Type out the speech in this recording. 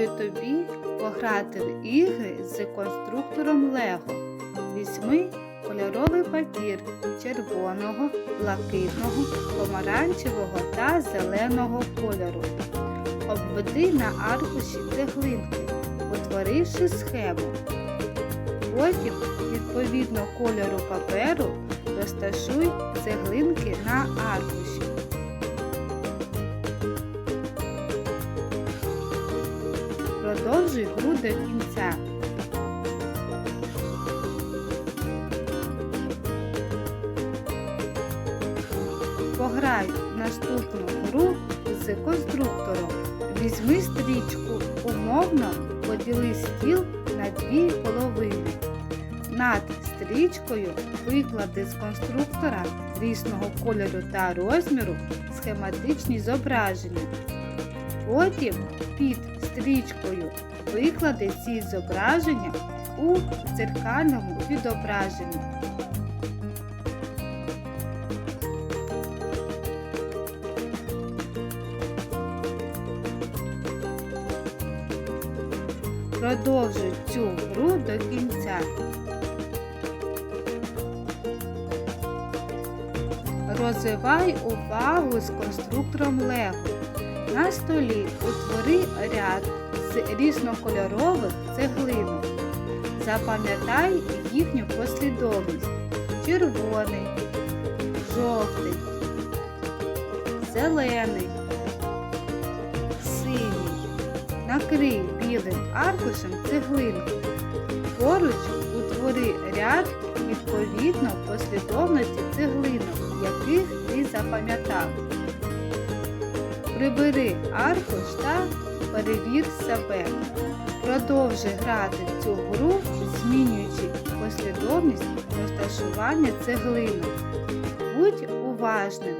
Пропоную тобі пограти в ігри з конструктором Лего. Візьми кольоровий папір червоного, блакитного, помаранчевого та зеленого кольору. Обведи на аркуші цеглинки, утворивши схему. Потім, відповідно кольору паперу, розташуй цеглинки на аркуші. Продовжуй гру до кінця. Пограй наступну гру з конструктором. Візьми стрічку, умовно поділи стіл на дві половини. Над стрічкою виклади з конструктора різного кольору та розміру схематичні зображення. Потім під стрічкою виклади ці зображення у дзеркальному відображенні. Продовжуй цю гру до кінця. Розвивай увагу з конструктором Лего. На столі утвори ряд з різнокольорових цеглинок. Запам'ятай їхню послідовність. Червоний, жовтий, зелений, синій. Накрий білим аркушем цеглинку. Поруч утвори ряд відповідно послідовності цеглинок, яких ти запам'ятав. Прибери аркуш та перевір себе. Продовжуй грати в цю гру, змінюючи послідовність розташування цеглинок. Будь уважним